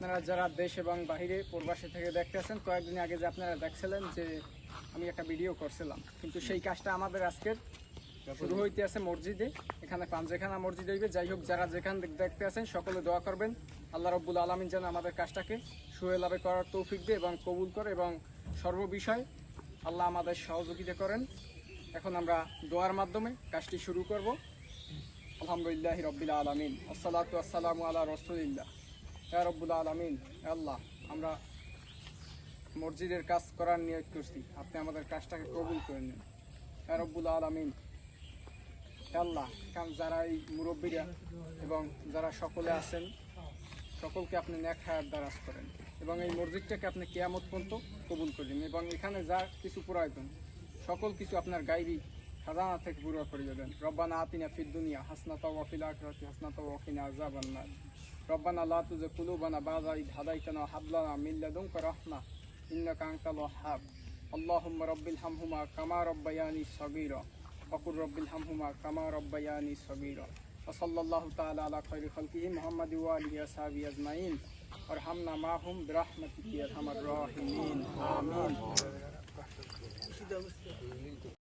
আপনারা যারা দেশ এবং বাহিরে প্রবাসী থেকে দেখতেছেন, কয়েকদিন আগে যে আপনারা দেখছিলেন যে আমি একটা ভিডিও করছিলাম। কিন্তু সেই কাজটা আমাদের আজকের শুরু হইতে আছে মসজিদে। এখানে পাঞ্জেখানা মসজিদ হইবে। যাই হোক, যারা যেখান দেখতে আছেন সকলে দোয়া করবেন। আল্লাহ রব্বুল আলমিন যেন আমাদের কাজটাকে সুয়েলাভে করার তৌফিক দিয়ে এবং কবুল করে এবং সর্ববিষয় আল্লাহ আমাদের সহযোগিতা করেন। এখন আমরা দোয়ার মাধ্যমে কাজটি শুরু করব। আলহামদুলিল্লাহ রব্বিল আলমিন। আসসালাতু আসসালামু আল্লাহ রসুলিল্লাহ। রব্বুল আলমিন আল্লাহ, আমরা মসজিদের কাজ করার নিয়োগ করছি। আপনি আমাদের কাজটাকে কবুল করে নিন। রব্বুল আলমিন আল্লাহ, কারণ যারা এই মুরব্বীরা এবং যারা সকলে আছেন, সকলকে আপনি ন্যাক হায়ার দ্বারাজ করেন এবং এই মসজিদটাকে আপনি কেয়ামত পর্যন্ত কবুল করেন এবং এখানে যা কিছু প্রয়োজন, সকল কিছু আপনার গাইবি خزانتك بورا كريدن ربنا آتنا في الدنيا حسنة وفي الآخرة حسنة وقنا عذاب النار ربنا لا تزغ قلوبنا بعد إذ هديتنا وهب لنا من لدنك رحمة إنك أنت الوهاب اللهم رب ارحمهما كما ربياني صغيرا فقل رب ارحمهما كما ربياني صغيرا وصلى الله تعالى على خير خلقه محمد وآله وصحبه أجمعين ارحمنا معهم برحمتك يا أرحم الراحمين آمين